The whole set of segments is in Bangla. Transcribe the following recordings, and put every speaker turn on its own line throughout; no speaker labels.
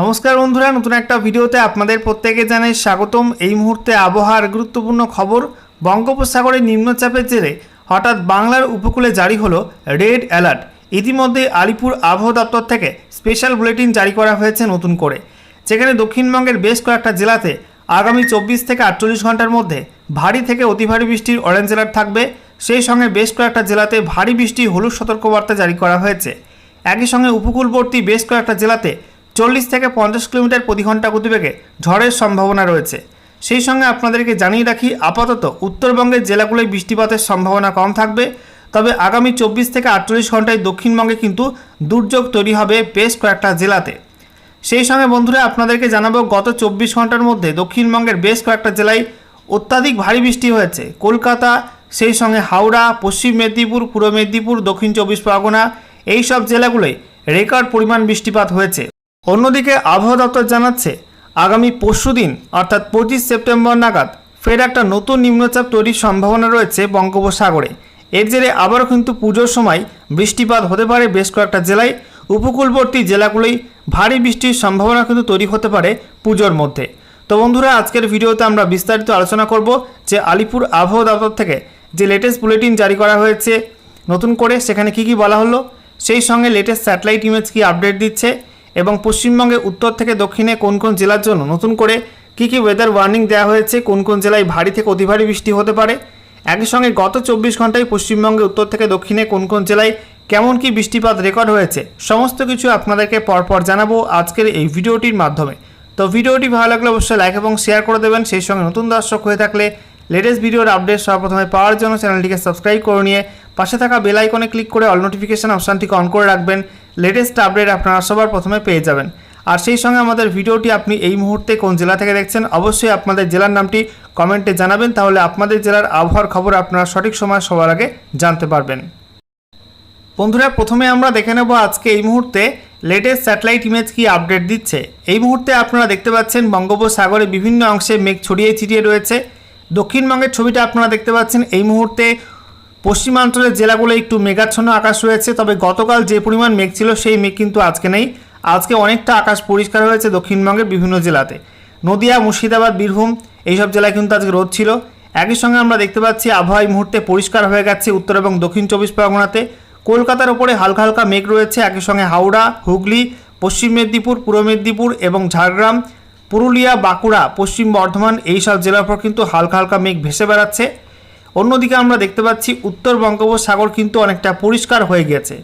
নমস্কার বন্ধুরা, নতুন একটা ভিডিওতে আপনাদের প্রত্যেকে জানাই স্বাগতম। এই মুহূর্তে আবহাওয়ার গুরুত্বপূর্ণ খবর বঙ্গোপসাগরে নিম্নচাপের জেরে হঠাৎ বাংলার উপকূলে জারি হলো রেড অ্যালার্ট। ইতিমধ্যে আলিপুর আবহাওয়া দপ্তর থেকে স্পেশাল বুলেটিন জারি করা হয়েছে নতুন করে। যেখানে দক্ষিণবঙ্গের বেশ কয়েকটা জেলাতে আগামী চব্বিশ থেকে আটচল্লিশ ঘণ্টার মধ্যে ভারী থেকে অতি ভারী বৃষ্টির অরেঞ্জ অ্যালার্ট থাকবে। সেই সঙ্গে বেশ কয়েকটা জেলাতে ভারী বৃষ্টি, হলুদ সতর্কবার্তা জারি করা হয়েছে। একই সঙ্গে উপকূলবর্তী বেশ কয়েকটা জেলাতে চল্লিশ থেকে পঞ্চাশ কিলোমিটার প্রতি ঘণ্টা গতিবেগে ঝড়ের সম্ভাবনা রয়েছে। সেই সঙ্গে আপনাদেরকে জানিয়ে রাখি, আপাতত উত্তরবঙ্গের জেলাগুলোয় বৃষ্টিপাতের সম্ভাবনা কম থাকবে। তবে আগামী চব্বিশ থেকে আটচল্লিশ ঘন্টায় দক্ষিণবঙ্গে কিন্তু দুর্যোগ তৈরি হবে বেশ কয়েকটা জেলাতে। সেই সঙ্গে বন্ধুরা, আপনাদেরকে জানাব, গত চব্বিশ ঘণ্টার মধ্যে দক্ষিণবঙ্গের বেশ কয়েকটা জেলায় অত্যাধিক ভারী বৃষ্টি হয়েছে। কলকাতা, সেই সঙ্গে হাওড়া, পশ্চিম মেদিনীপুর, পূর্ব মেদিনীপুর, দক্ষিণ চব্বিশ পরগনা এই সব জেলাগুলোয় রেকর্ড পরিমাণ বৃষ্টিপাত হয়েছে। অন্যদিকে আবহাওয়া দপ্তর জানাচ্ছে, আগামী পরশুদিন অর্থাৎ পঁচিশ সেপ্টেম্বর নাগাদ, ফের একটা নতুন নিম্নচাপ তৈরির সম্ভাবনা রয়েছে বঙ্গোপসাগরে। এর জেরে আবারও কিন্তু পুজোর সময় বৃষ্টিপাত হতে পারে বেশ কয়েকটা জেলায়। উপকূলবর্তী জেলাগুলোই ভারী বৃষ্টির সম্ভাবনা কিন্তু তৈরি হতে পারে পুজোর মধ্যে। তো বন্ধুরা, আজকের ভিডিওতে আমরা বিস্তারিত আলোচনা করব যে আলিপুর আবহাওয়া দপ্তর থেকে যে লেটেস্ট বুলেটিন জারি করা হয়েছে, নতুন করে সেখানে কি কি বলা হলো, সেই সঙ্গে লেটেস্ট স্যাটেলাইট ইমেজ কি আপডেট দিচ্ছে এবং পশ্চিমবঙ্গে উত্তর থেকে দক্ষিণে কোন কোন জেলার জন্য নতুন করে কি কি ওয়েদার ওয়ার্নিং দেওয়া হয়েছে, কোন কোন জেলায় ভারী থেকে অতি ভারী বৃষ্টি হতে পারে? একই সঙ্গে গত চব্বিশ ঘন্টায় পশ্চিমবঙ্গে উত্তর থেকে দক্ষিণে কোন কোন জেলায় কেমন কি বৃষ্টিপাত রেকর্ড হয়েছে, সমস্ত কিছু আপনাদেরকে পরপর জানাব আজকের এই ভিডিওটির মাধ্যমে। তো ভিডিওটি ভালো লাগলে অবশ্যই লাইক এবং শেয়ার করে দেবেন, সেই সঙ্গে নতুন দর্শক হয়ে থাকলে লেটেস্ট ভিডিওর আপডেট সর্বপ্রথমে পাওয়ার জন্য চ্যানেলটিকে সাবস্ক্রাইব করে নিয়ে পাশে থাকা বেল আইকনে ক্লিক করে অল নোটিফিকেশান অপশানটিকে অন করে রাখবেন। লেটেস্ট আপডেট আপনারা সবার প্রথমে পেয়ে যাবেন। আর সেই সঙ্গে আমাদের ভিডিওটি আপনি এই মুহূর্তে কোন জেলা থেকে দেখছেন, অবশ্যই আপনাদের জেলার নামটি কমেন্টে জানাবেন, তাহলে আপনাদের জেলার আবহাওয়ার খবর আপনারা সঠিক সময় সবার আগে জানতে পারবেন। বন্ধুরা, প্রথমে আমরা দেখে নেব আজকে এই মুহূর্তে লেটেস্ট স্যাটেলাইট ইমেজ কি আপডেট দিচ্ছে। এই মুহূর্তে আপনারা দেখতে পাচ্ছেন বঙ্গোপসাগরে বিভিন্ন অংশে মেঘ ছড়িয়ে ছিটিয়ে রয়েছে। দক্ষিণবঙ্গের ছবিটা আপনারা দেখতে পাচ্ছেন, এই মুহূর্তে পশ্চিমাঞ্চলের জেলাগুলো একটু মেঘাচ্ছন্ন আকাশ রয়েছে, তবে গতকাল যে পরিমাণ মেঘ ছিল সেই মেঘ কিন্তু আজকে নেই। আজকে অনেকটা আকাশ পরিষ্কার হয়েছে দক্ষিণবঙ্গের বিভিন্ন জেলাতে। নদিয়া, মুর্শিদাবাদ, বীরভূম এইসব জেলায় কিন্তু আজকে রোদ ছিল। একই সঙ্গে আমরা দেখতে পাচ্ছি আবহাওয়া মুহূর্তে পরিষ্কার হয়ে গেছে উত্তর এবং দক্ষিণ চব্বিশ পরগনাতে। কলকাতার ওপরে হালকা হালকা মেঘ রয়েছে, একই সঙ্গে হাওড়া, হুগলি, পশ্চিম মেদিনীপুর, পূর্ব মেদিনীপুর এবং ঝাড়গ্রাম, পুরুলিয়া, বাঁকুড়া, পশ্চিম বর্ধমান এইসব জেলার পর কিন্তু হালকা হালকা মেঘ ভেসে বেড়াচ্ছে। অন্যদিকে আমরা দেখতে পাচ্ছি উত্তর বঙ্গোপসাগর কিন্তু অনেকটা পরিষ্কার হয়ে গেছে।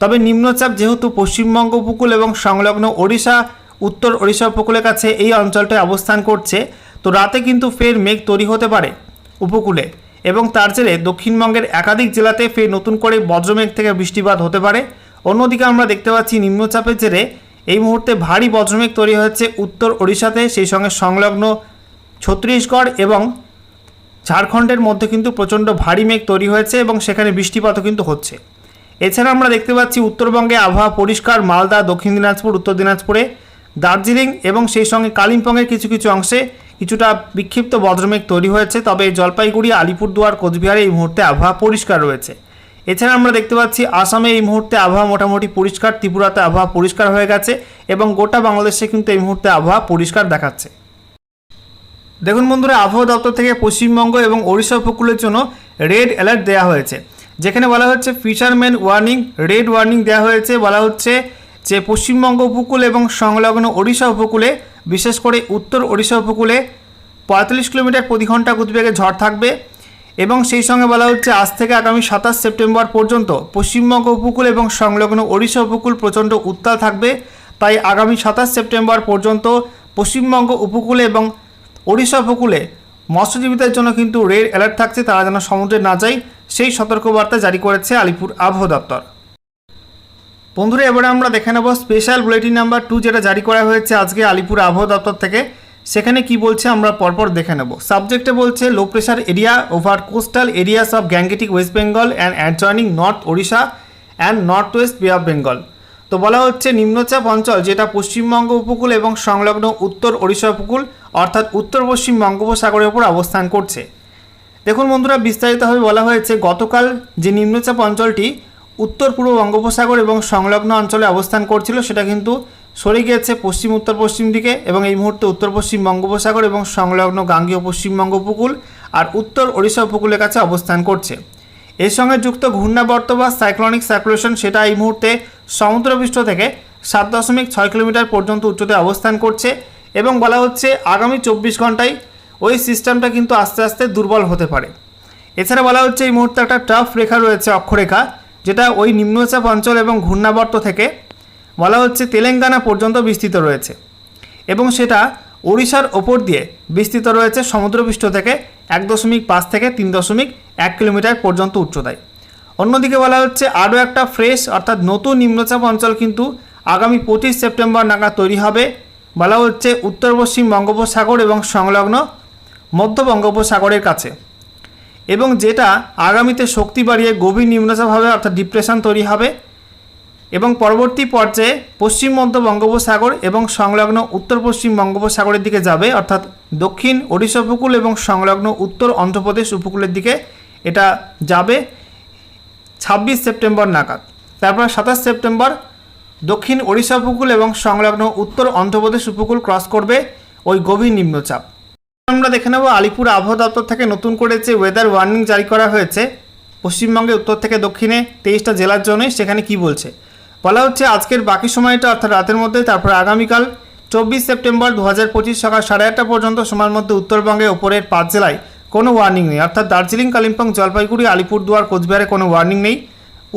তবে নিম্নচাপ যেহেতু পশ্চিমবঙ্গ উপকূল এবং সংলগ্ন ওড়িশা, উত্তর ওড়িশা উপকূলের কাছে এই অঞ্চলটায় অবস্থান করছে, তো রাতে কিন্তু ফের মেঘ তৈরি হতে পারে উপকূলে। এবং তার জেরে দক্ষিণবঙ্গের একাধিক জেলাতে ফের নতুন করে বজ্রমেঘ থেকে বৃষ্টিপাত হতে পারে। অন্যদিকে আমরা দেখতে পাচ্ছি নিম্নচাপের জেরে এই মুহূর্তে ভারী বজ্রমেঘ তৈরি হয়েছে উত্তর ওড়িশাতে, সেই সঙ্গে সংলগ্ন ছত্তিশগড় এবং ঝাড়খণ্ডের মধ্যে কিন্তু প্রচণ্ড ভারী মেঘ তৈরি হয়েছে এবং সেখানে বৃষ্টিপাতও কিন্তু হচ্ছে। এছাড়া আমরা দেখতে পাচ্ছি উত্তরবঙ্গে আবহাওয়া পরিষ্কার, মালদা, দক্ষিণ দিনাজপুর, উত্তর দিনাজপুরে দার্জিলিং এবং সেই সঙ্গে কালিম্পংয়ের কিছু কিছু অংশে কিছুটা বিক্ষিপ্ত বজ্রমেঘ তৈরি হয়েছে। তবে জলপাইগুড়ি, আলিপুরদুয়ার, কোচবিহারে এই মুহূর্তে আবহাওয়া পরিষ্কার রয়েছে। এছাড়া আমরা দেখতে পাচ্ছি আসামে এই মুহূর্তে আবহাওয়া মোটামুটি পরিষ্কার, ত্রিপুরাতে আবহাওয়া পরিষ্কার হয়ে গেছে এবং গোটা বাংলাদেশে কিন্তু এই মুহূর্তে আবহাওয়া পরিষ্কার দেখাচ্ছে। দেখুন বন্ধুরা, আবহাওয়া দপ্তর থেকে পশ্চিমবঙ্গ এবং ওড়িশা উপকূলের জন্য রেড অ্যালার্ট দেওয়া হয়েছে। যেখানে বলা হচ্ছে ফিশারম্যান ওয়ার্নিং রেড ওয়ার্নিং দেওয়া হয়েছে। বলা হচ্ছে যে, পশ্চিমবঙ্গ উপকূল এবং সংলগ্ন ওড়িশা উপকূলে, বিশেষ করে উত্তর ওড়িশা উপকূলে পঁয়তাল্লিশ কিলোমিটার প্রতি ঘণ্টা গতিবেগে ঝড় থাকবে এবং সেই সঙ্গে বলা হচ্ছে, আজ থেকে আগামী সাতাশ সেপ্টেম্বর পর্যন্ত পশ্চিমবঙ্গ উপকূল এবং সংলগ্ন ওড়িশা উপকূল প্রচণ্ড উত্তাল থাকবে। তাই আগামী সাতাশ সেপ্টেম্বর পর্যন্ত পশ্চিমবঙ্গ উপকূলে এবং ওড়িশা উপকূলে মৎস্যজীবীদের জন্য কিন্তু রেড অ্যালার্ট থাকছে, তারা যেন সমুদ্রে না যায়, সেই সতর্কবার্তা জারি করেছে আলিপুর আবহাওয়া দপ্তর। বন্ধুরা, এবারে আমরা দেখে নেব স্পেশাল বুলেটিন নাম্বার টু যেটা জারি করা হয়েছে আজকে আলিপুর আবহাওয়া দপ্তর থেকে। সেখানে কি বলছে আমরা পরপর দেখে নেব। সাবজেক্টে বলছে low pressure area over coastal areas of gangetic West Bengal and adjoining north Odisha and north west Bay of Bengal তো বলা হচ্ছে, নিম্নচাপ অঞ্চল যেটা পশ্চিমবঙ্গ উপকূল এবং সংলগ্ন উত্তর ওড়িশা উপকূল অর্থাৎ উত্তর পশ্চিম বঙ্গোপসাগরের উপর অবস্থান করছে। দেখুন বন্ধুরা, বিস্তারিতভাবে বলা হয়েছে, গতকাল যে নিম্নচাপ অঞ্চলটি উত্তর পূর্ব বঙ্গোপসাগর এবং সংলগ্ন অঞ্চলে অবস্থান করছিল, সেটা কিন্তু সরে গিয়েছে পশ্চিম, উত্তর পশ্চিম দিকে এবং এই মুহূর্তে উত্তর পশ্চিম বঙ্গোপসাগর এবং সংলগ্ন গাঙ্গীয় পশ্চিমবঙ্গ উপকূল আর উত্তর ওড়িশা উপকূলের কাছে অবস্থান করছে। এর সঙ্গে যুক্ত ঘূর্ণাবর্ত বা সাইক্লনিক সার্কুলেশন, সেটা এই মুহূর্তে সমুদ্রপৃষ্ঠ থেকে সাত দশমিক ছয় কিলোমিটার পর্যন্ত উচ্চতায় অবস্থান করছে। এবং বলা হচ্ছে আগামী চব্বিশ ঘন্টায় ওই সিস্টেমটা কিন্তু আস্তে আস্তে দুর্বল হতে পারে। এছাড়া বলা হচ্ছে এই মুহূর্তে একটা টাফ রেখা রয়েছে অক্ষরেখা, যেটা ওই নিম্নচাপ অঞ্চল এবং ঘূর্ণাবর্ত থেকে বলা হচ্ছে তেলেঙ্গানা পর্যন্ত বিস্তৃত রয়েছে এবং সেটা ওড়িশার ওপর দিয়ে বিস্তৃত রয়েছে সমুদ্রপৃষ্ঠ থেকে এক দশমিক পাঁচ থেকে তিন দশমিক এক কিলোমিটার পর্যন্ত উচ্চতায়। অন্যদিকে বলা হচ্ছে আরও একটা ফ্রেশ অর্থাৎ নতুন নিম্নচাপ অঞ্চল কিন্তু আগামী পঁচিশ সেপ্টেম্বর নাগাদ তৈরি হবে। বলা হচ্ছে উত্তর পশ্চিম বঙ্গোপসাগর এবং সংলগ্ন মধ্য বঙ্গোপসাগরের কাছে। এবং যেটা আগামীতে শক্তি বাড়িয়ে গভীর নিম্নচাপ হবে অর্থাৎ ডিপ্রেশন তৈরি হবে এবং পরবর্তী পর্যায়ে পশ্চিম মধ্য বঙ্গোপসাগর এবং সংলগ্ন উত্তর পশ্চিম বঙ্গোপসাগরের দিকে যাবে, অর্থাৎ দক্ষিণ ওড়িশা উপকূল এবং সংলগ্ন উত্তর অন্ধ্রপ্রদেশ উপকূলের দিকে এটা যাবে ছাব্বিশ সেপ্টেম্বর নাগাদ। তারপর সাতাশ সেপ্টেম্বর দক্ষিণ ওড়িশা উপকূল এবং সংলগ্ন উত্তর অন্ধ্রপ্রদেশ উপকূল ক্রস করবে ওই গভীর নিম্নচাপ। আমরা দেখে নেব আলিপুর আবহাওয়া দপ্তর থেকে নতুন করে যে ওয়েদার ওয়ার্নিং জারি করা হয়েছে পশ্চিমবঙ্গে উত্তর থেকে দক্ষিণে তেইশটা জেলার জন্যই সেখানে কি বলছে? বলা হচ্ছে আজকের বাকি সময়টা অর্থাৎ রাতের মধ্যে, তারপর আগামীকাল চব্বিশ সেপ্টেম্বর দু হাজার পঁচিশ সকাল সাড়ে আটটা পর্যন্ত সময়ের মধ্যে উত্তরবঙ্গে ওপরের পাঁচ জেলায় কোনো ওয়ার্নিং নেই। অর্থাৎ দার্জিলিং, কালিম্পং, জলপাইগুড়ি, আলিপুরদুয়ার, কোচবিহারে কোনো ওয়ার্নিং নেই।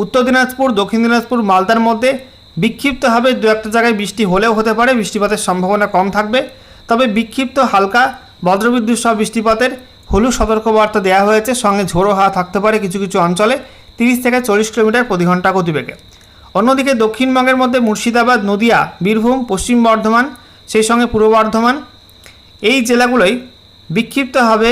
উত্তর দিনাজপুর, দক্ষিণ দিনাজপুর, মালদার মধ্যে বিক্ষিপ্তভাবে দু একটা জায়গায় বৃষ্টি হলেও হতে পারে, বৃষ্টিপাতের সম্ভাবনা কম থাকবে। তবে বিক্ষিপ্ত হালকা বজ্রবিদ্যুৎ সহ বৃষ্টিপাতের হলুদ সতর্কবার্তা দেওয়া হয়েছে। সঙ্গে ঝোড়ো হাওয়া থাকতে পারে কিছু কিছু অঞ্চলে তিরিশ থেকে চল্লিশ কিলোমিটার প্রতি ঘণ্টা গতিবেগে। অন্যদিকে দক্ষিণবঙ্গের মধ্যে মুর্শিদাবাদ, নদিয়া, বীরভূম, পশ্চিম বর্ধমান, সেই সঙ্গে পূর্ব বর্ধমান, এই জেলাগুলোই বিক্ষিপ্তভাবে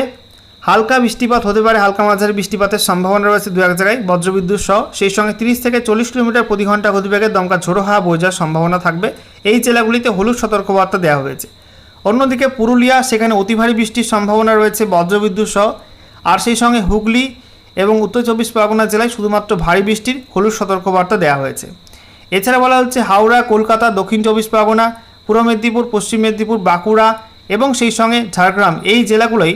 হালকা বৃষ্টিপাত হতে পারে, হালকা মাঝারি বৃষ্টিপাতের সম্ভাবনা রয়েছে দু এক জায়গায়। বজ্রবিদ্যুৎ সহ সেই সঙ্গে তিরিশ থেকে চল্লিশ কিলোমিটার প্রতি ঘণ্টা গতিবেগে দমকা ঝোড়ো হাওয়া যাওয়ার সম্ভাবনা থাকবে। এই জেলাগুলিতে হলুদ সতর্কবার্তা দেওয়া হয়েছে। অন্যদিকে পুরুলিয়া, সেখানে অতি ভারী বৃষ্টির সম্ভাবনা রয়েছে বজ্রবিদ্যুৎ সহ। আর সেই সঙ্গে হুগলি এবং উত্তর চব্বিশ পরগনা জেলায় শুধুমাত্র ভারী বৃষ্টির হলুদ সতর্কবার্তা দেওয়া হয়েছে। এছাড়া বলা হচ্ছে হাওড়া, কলকাতা, দক্ষিণ চব্বিশ পরগনা, পূর্ব মেদিনীপুর, পশ্চিম মেদিনীপুর, বাঁকুড়া এবং সেই সঙ্গে ঝাড়গ্রাম। এই জেলাগুলোই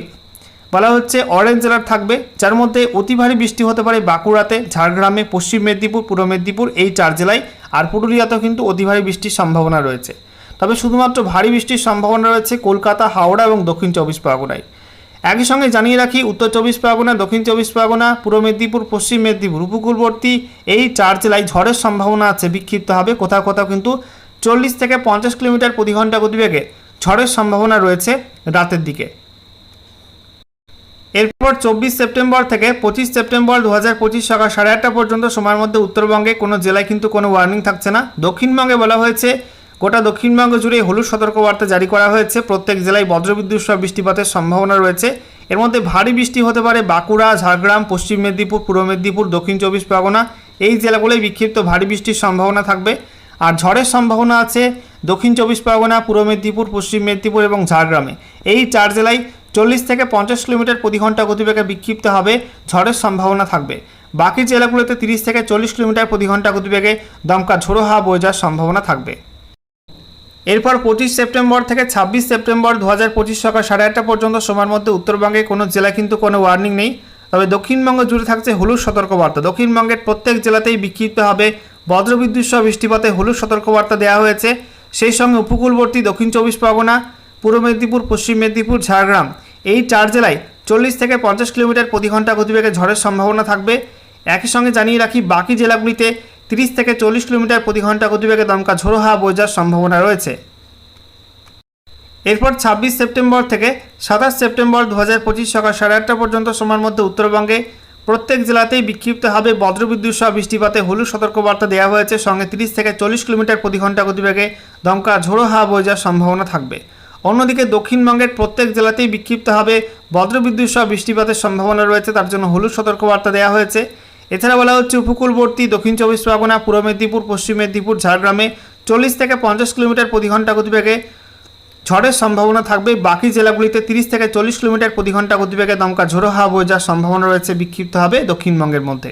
বলা হচ্ছে অরেঞ্জ জেলার থাকবে, যার মধ্যে অতি ভারী বৃষ্টি হতে পারে বাঁকুড়াতে, ঝাড়গ্রামে, পশ্চিম মেদিনীপুর, পূর্ব মেদিনীপুর, এই চার জেলায়, আর পুরুলিয়াতেও কিন্তু অতি ভারী বৃষ্টির সম্ভাবনা রয়েছে। তবে শুধুমাত্র ভারী বৃষ্টির সম্ভাবনা রয়েছে কলকাতা, হাওড়া এবং দক্ষিণ চব্বিশ পরগনায়। একই সঙ্গে জানিয়ে রাখি, উত্তর চব্বিশ পরগনা, দক্ষিণ চব্বিশ পরগনা, পূর্ব মেদিনীপুর, পশ্চিম মেদিনীপুর, উপকূলবর্তী এই চার জেলায় ঝড়ের সম্ভাবনা আছে, বিক্ষিপ্ত হবে। কোথাও কোথাও কিন্তু চল্লিশ থেকে পঞ্চাশ কিলোমিটার প্রতি ঘণ্টা গতিবেগে ঝড়ের সম্ভাবনা রয়েছে রাতের দিকে। এরপর চব্বিশ সেপ্টেম্বর থেকে পঁচিশ সেপ্টেম্বর দু হাজার পঁচিশ সকাল সাড়ে আটটা পর্যন্ত সময়ের মধ্যে উত্তরবঙ্গে কোনো জেলায় কিন্তু কোনো ওয়ার্নিং থাকছে না। দক্ষিণবঙ্গে বলা হয়েছে, গোটা দক্ষিণবঙ্গ জুড়ে হলুদ সতর্কবার্তা জারি করা হয়েছে। প্রত্যেক জেলায় বজ্রবিদ্যুৎ সহ বৃষ্টিপাতের সম্ভাবনা রয়েছে। এর মধ্যে ভারী বৃষ্টি হতে পারে বাঁকুড়া, ঝাড়গ্রাম, পশ্চিম মেদিনীপুর, পূর্ব মেদিনীপুর, দক্ষিণ চব্বিশ পরগনা। এই জেলাগুলোয় বিক্ষিপ্ত ভারী বৃষ্টির সম্ভাবনা থাকবে। আর ঝড়ের সম্ভাবনা আছে দক্ষিণ চব্বিশ পরগনা, পূর্ব মেদিনীপুর, পশ্চিম মেদিনীপুর এবং ঝাড়গ্রামে। এই চার জেলায় চল্লিশ থেকে পঞ্চাশ কিলোমিটার প্রতি ঘণ্টা গতিবেগে বিক্ষিপ্ত হবে ঝড়ের সম্ভাবনা থাকবে। বাকি জেলাগুলোতে তিরিশ থেকে চল্লিশ কিলোমিটার প্রতি ঘণ্টা গতিবেগে দমকা ঝোড়ো হাওয়া বয়ে যাওয়ার সম্ভাবনা থাকবে। এরপর পঁচিশ সেপ্টেম্বর থেকে ছাব্বিশ সেপ্টেম্বর দু হাজার পঁচিশ সকাল সাড়ে আটটা পর্যন্ত সময়ের মধ্যে উত্তরবঙ্গে কোনো জেলা কিন্তু কোনো ওয়ার্নিং নেই। তবে দক্ষিণবঙ্গ জুড়ে থাকছে হলুদ সতর্কবার্তা। দক্ষিণবঙ্গের প্রত্যেক জেলাতেই বিক্ষিপ্ত হবে বজ্রবিদ্যুৎ সহ বৃষ্টিপাতে হলুদ সতর্কবার্তা দেওয়া হয়েছে। সেই সঙ্গে উপকূলবর্তী দক্ষিণ চব্বিশ পরগনা পূর্ব মেদিনীপুর, পশ্চিম মেদিনীপুর, ঝাড়গ্রাম। এই চার জেলায় চল্লিশ থেকে পঞ্চাশ কিলোমিটার প্রতি ঘণ্টা গতিবেগে ঝড়ের সম্ভাবনা থাকবে। একই সঙ্গে জানিয়ে রাখি, বাকি জেলাগুলিতে তিরিশ থেকে চল্লিশ কিলোমিটার প্রতি ঘণ্টা গতিবেগে দমকা ঝোড়ো হাওয়া বয়ে যাওয়ার সম্ভাবনা রয়েছে। এরপর ছাব্বিশ সেপ্টেম্বর থেকে সাতাশ সেপ্টেম্বর দু হাজার পঁচিশ সকাল সাড়ে আটটা পর্যন্ত সময়ের মধ্যে উত্তরবঙ্গে প্রত্যেক জেলাতেই বিক্ষিপ্ত হবে বজ্রবিদ্যুৎ সহ বৃষ্টিপাতে হলুদ সতর্কবার্তা দেওয়া হয়েছে। সঙ্গে তিরিশ থেকে চল্লিশ কিলোমিটার প্রতি ঘণ্টা গতিবেগে দমকা ঝোড়ো হাওয়া বয়ে যাওয়ার সম্ভাবনা থাকবে। অন্যদিকে দক্ষিণবঙ্গের প্রত্যেক জেলাতেই বিক্ষিপ্ত হবে বজ্রবিদ্যুৎ সহ বৃষ্টিপাতের সম্ভাবনা রয়েছে, তার জন্য হলুদ সতর্কবার্তা দেওয়া হয়েছে। এছাড়া বলা হচ্ছে, উপকূলবর্তী দক্ষিণ চব্বিশ পরগনা, পূর্ব মেদিনীপুর, পশ্চিম মেদিনীপুর, ঝাড়গ্রামে চল্লিশ থেকে পঞ্চাশ কিলোমিটার প্রতি ঘণ্টা গতিবেগে ঝড়ের সম্ভাবনা থাকবে। বাকি জেলাগুলিতে তিরিশ থেকে চল্লিশ কিলোমিটার প্রতি ঘণ্টা গতিবেগে দমকা ঝোড়ো হাওয়া বয়ে যাওয়ার সম্ভাবনা রয়েছে, বিক্ষিপ্ত হবে দক্ষিণবঙ্গের মধ্যে।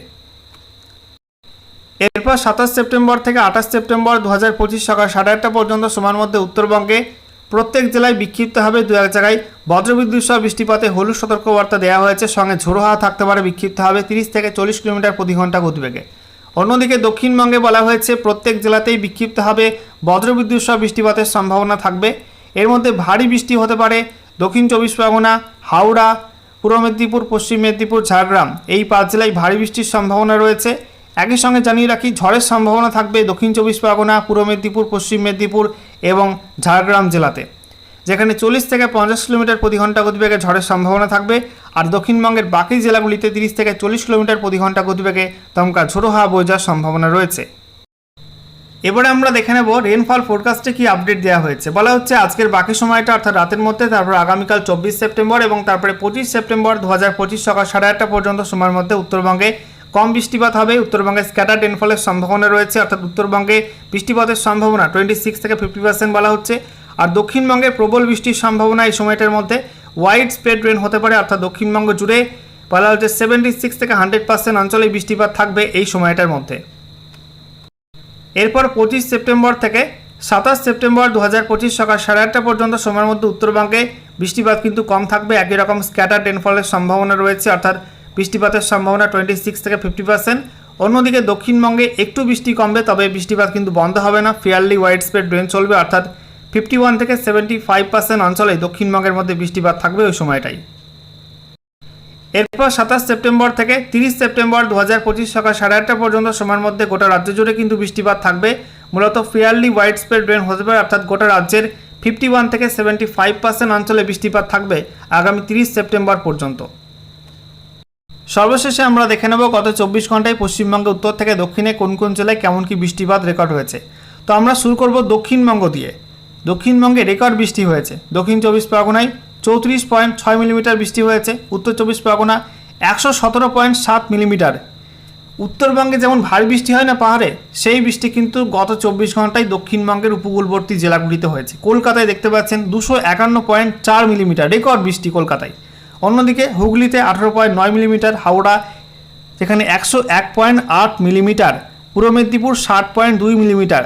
এরপর সাতাশ সেপ্টেম্বর থেকে আঠাশ সেপ্টেম্বর দু হাজার পঁচিশ সকাল সাড়ে আটটা পর্যন্ত, সময়ের মধ্যে উত্তরবঙ্গে প্রত্যেক জেলায় বিক্ষিপ্তভাবে দু এক জায়গায় বজ্রবিদ্যুৎ সহ বৃষ্টিপাতে হলুদ সতর্কবার্তা দেওয়া হয়েছে। সঙ্গে ঝোড়ো হাওয়া থাকতে পারে বিক্ষিপ্তভাবে তিরিশ থেকে চল্লিশ কিলোমিটার প্রতি ঘণ্টা গতিবেগে। অন্যদিকে দক্ষিণবঙ্গে বলা হয়েছে, প্রত্যেক জেলাতেই বিক্ষিপ্তভাবে বজ্রবিদ্যুৎ সহ বৃষ্টিপাতের সম্ভাবনা থাকবে। এর মধ্যে ভারী বৃষ্টি হতে পারে দক্ষিণ চব্বিশ পরগনা, হাওড়া, পূর্ব মেদিনীপুর, পশ্চিম মেদিনীপুর, ঝাড়গ্রাম। এই পাঁচ জেলায় ভারী বৃষ্টির সম্ভাবনা রয়েছে। একই সঙ্গে জানিয়ে রাখি, ঝড়ের সম্ভাবনা থাকবে দক্ষিণ চব্বিশ পরগনা, পূর্ব মেদিনীপুর, পশ্চিম মেদিনীপুর এবং ঝাড়গ্রাম জেলাতে। যেখানে চল্লিশ থেকে পঞ্চাশ কিলোমিটার প্রতি ঘণ্টা গতিবেগে ঝড়ের সম্ভাবনা থাকবে আর দক্ষিণবঙ্গের বাকি জেলাগুলিতে তিরিশ থেকে চল্লিশ কিলোমিটার প্রতি ঘণ্টা গতিবেগে দমকা ঝোড়ো হাওয়া বয়ে যাওয়ার সম্ভাবনা রয়েছে। এবারে আমরা দেখে নেব রেনফল ফোরকাস্টে কি আপডেট দেওয়া হয়েছে। বলা হচ্ছে আজকের বাকি সময়টা অর্থাৎ রাতের মধ্যে, তারপর আগামীকাল চব্বিশ সেপ্টেম্বর এবং তারপরে পঁচিশ সেপ্টেম্বর দু হাজার পঁচিশ সকাল সাড়ে আটটা পর্যন্ত সময়ের মধ্যে উত্তরবঙ্গে কম বৃষ্টিপাত হবে, উত্তরবঙ্গে স্ক্যাটার রেনফলের সম্ভাবনা রয়েছে, অর্থাৎ উত্তরবঙ্গে বৃষ্টিপাতের সম্ভাবনা টোয়েন্টি সিক্স থেকে ফিফটি পার্সেন্ট বলা হচ্ছে। আর দক্ষিণবঙ্গে প্রবল বৃষ্টির সম্ভাবনা এই সময়টার মধ্যে ওয়াইড স্প্রেড রেন হতে পারে, অর্থাৎ দক্ষিণবঙ্গ জুড়ে বলা হচ্ছে সেভেন্টি সিক্স থেকে হান্ড্রেড পার্সেন্ট অঞ্চলে বৃষ্টিপাত থাকবে এই সময়টার মধ্যে। এরপর পঁচিশ সেপ্টেম্বর থেকে সাতাশ সেপ্টেম্বর দু হাজার পঁচিশ সকাল সাড়ে আটটা পর্যন্ত সময়ের মধ্যে উত্তরবঙ্গে বৃষ্টিপাত কিন্তু কম থাকবে, একই রকম স্ক্যাটার রেনফলের সম্ভাবনা রয়েছে, অর্থাৎ বৃষ্টিপাতের সম্ভাবনা টোয়েন্টি সিক্স থেকে ফিফটি পার্সেন্ট অন্যদিকে দক্ষিণবঙ্গে একটু বৃষ্টি কমবে, তবে বৃষ্টিপাত কিন্তু বন্ধ হবে না। ফেয়ারলি ওয়াইড স্প্রেড রেন চলবে, অর্থাৎ ফিফটি ওয়ান থেকে সেভেন্টি ফাইভ পার্সেন্ট অঞ্চলে দক্ষিণবঙ্গের মধ্যে বৃষ্টিপাত থাকবে ওই সময়টাই। এরপর সাতাশ সেপ্টেম্বর থেকে তিরিশ সেপ্টেম্বর দু হাজার পঁচিশ সকাল সাড়ে আটটা পর্যন্ত সময়ের মধ্যে গোটা রাজ্য জুড়ে কিন্তু বৃষ্টিপাত থাকবে। মূলত ফেয়ারলি ওয়াইড স্প্রেড রেন হতে পারে, অর্থাৎ গোটা রাজ্যের ফিফটি ওয়ান থেকে সেভেন্টি ফাইভ পার্সেন্ট অঞ্চলে বৃষ্টিপাত থাকবে আগামী তিরিশ সেপ্টেম্বর পর্যন্ত। সর্বশেষে আমরা দেখে নেব গত চব্বিশ ঘন্টায় পশ্চিমবঙ্গে উত্তর থেকে দক্ষিণে কোন কোন জেলায় কেমন কি বৃষ্টিপাত রেকর্ড হয়েছে। তো আমরা শুরু করব দক্ষিণবঙ্গ দিয়ে। দক্ষিণবঙ্গে রেকর্ড বৃষ্টি হয়েছে। দক্ষিণ চব্বিশ পরগনায় চৌত্রিশ পয়েন্ট ছয় মিলিমিটার বৃষ্টি হয়েছে। উত্তর চব্বিশ পরগনা একশো সতেরো পয়েন্ট সাত মিলিমিটার। উত্তরবঙ্গে যেমন ভারী বৃষ্টি হয় না পাহাড়ে, সেই বৃষ্টি কিন্তু গত চব্বিশ ঘন্টায় দক্ষিণবঙ্গের উপকূলবর্তী জেলাগুলিতে হয়েছে। কলকাতায় দেখতে পাচ্ছেন দুশো একান্ন পয়েন্ট চার মিলিমিটার রেকর্ড বৃষ্টি কলকাতায়। অন্যদিকে হুগলিতে আঠারো পয়েন্ট নয় মিলিমিটার, হাওড়া যেখানে একশো এক পয়েন্ট আট মিলিমিটার, পূর্ব মেদিনীপুর ষাট পয়েন্ট দুই মিলিমিটার,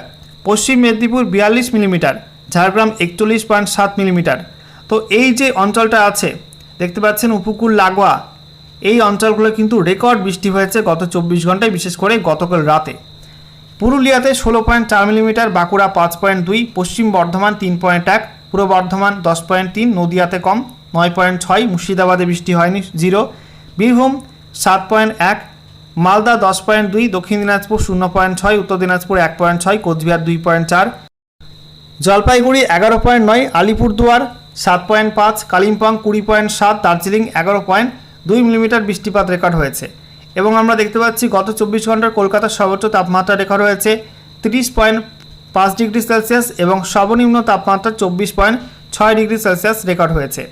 পশ্চিম মেদিনীপুর বিয়াল্লিশ মিলিমিটার, ঝাড়গ্রাম একচল্লিশ পয়েন্ট সাত মিলিমিটার। তো এই যে অঞ্চলটা আছে, দেখতে পাচ্ছেন উপকূল লাগোয়া, এই অঞ্চলগুলো কিন্তু রেকর্ড বৃষ্টি হয়েছে গত চব্বিশ ঘন্টায়, বিশেষ করে গতকাল রাতে। পুরুলিয়াতে ষোলো পয়েন্ট চার মিলিমিটার, বাঁকুড়া পাঁচ পয়েন্ট দুই, পশ্চিম বর্ধমান তিন পয়েন্ট এক, পূর্ব বর্ধমান দশ পয়েন্ট তিন, নদিয়াতে কম। নয় পয়েন্ট ছয়, মুর্শিদাবাদে বৃষ্টি হয়নি, জিরো। বীরভূম, সাত পয়েন্ট এক, মালদা দশ পয়েন্ট দুই, দক্ষিণ দিনাজপুর শূন্য পয়েন্ট ছয়, উত্তর দিনাজপুর এক পয়েন্ট ছয়, কোচবিহার দুই পয়েন্ট চার। জলপাইগুড়ি এগারো পয়েন্ট নয়, আলিপুরদুয়ার সাত পয়েন্ট পাঁচ, কালিম্পং কুড়ি পয়েন্ট সাত, দার্জিলিং এগারো পয়েন্ট দুই মিলিমিটার বৃষ্টিপাত রেকর্ড হয়েছে। এবং আমরা দেখতে পাচ্ছি গত চব্বিশ ঘণ্টার কলকাতার সর্বোচ্চ তাপমাত্রা রেকর্ড হয়েছে তিরিশ পয়েন্ট পাঁচ ডিগ্রি সেলসিয়াস এবং সর্বনিম্ন তাপমাত্রা চব্বিশ পয়েন্ট ছয় ডিগ্রি সেলসিয়াস রেকর্ড হয়েছে।